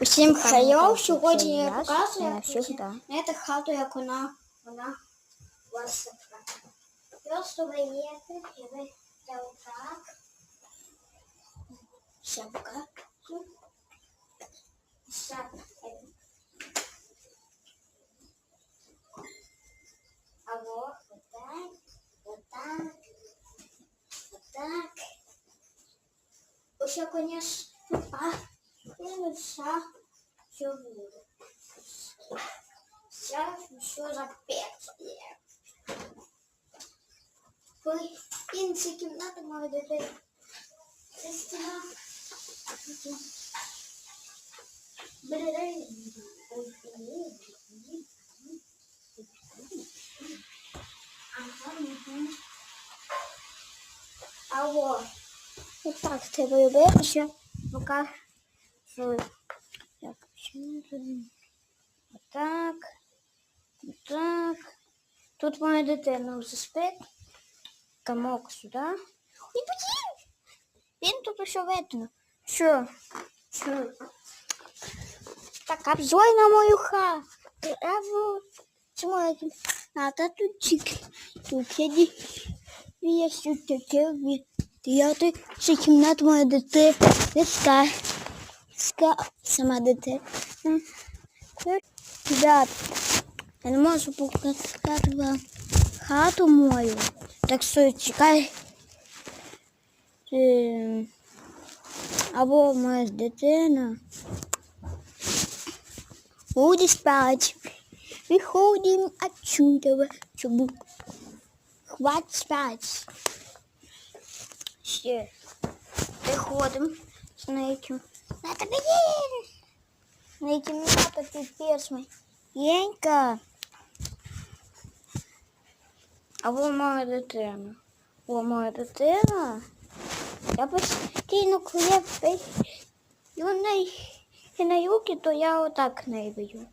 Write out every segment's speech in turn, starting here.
Усім хайо, так, сьогодні це я я, показую, я як всегда. знаєте, хату, як вона, вона висока. Просто ви їдете, і ви та отак. Шапка. Шапка. Або отак, отак, отак. Усе, конечно, а я не вся все буде. Вся що запекає. Ой, інша кімната має дитина. Це стіна. Ага, угу. Алло. Отак треба робити, ще покажу. Як чинити. Отак. Отак. Тут моя дитина вже спить. Камок сюди. Ой, блін! Він тут усе видно. Що? Що? Так, обзор на мою хату. Браво. Це моя кімната. Тут чик. Тут сиді. Я тут таке. Я тут ще кімната моя дитина. Ска. Ска. Сама дитина. Ребят, я не можу показати вам хату мою. Так що чекай. Е, Або моя дитина. Буде спать. Выходим отсюда. Чубук. Хватит спать. Ще. Приходим з нею. Ната, блін! На кімната піпець мій. Єнька. А во моя дитина. Во моя дитина. Я постійно коли і в неї і на юки, то я отак не б'ю.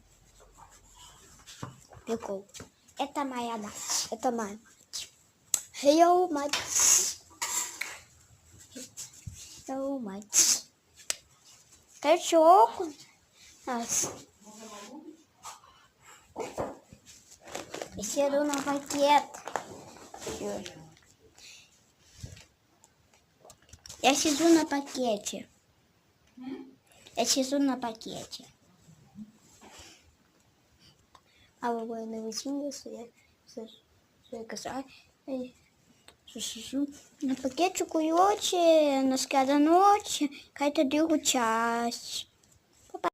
Прикол. Это моя мать. Это моя мать. Hello, мать. Hello, мать. Нас. Я сяду на пакет. Всё. Я сижу на пакете. Я сижу на пакете. А вы не що я що я казав. Що сижу на пакетику і очі, на складу ночі, хай тоді часть.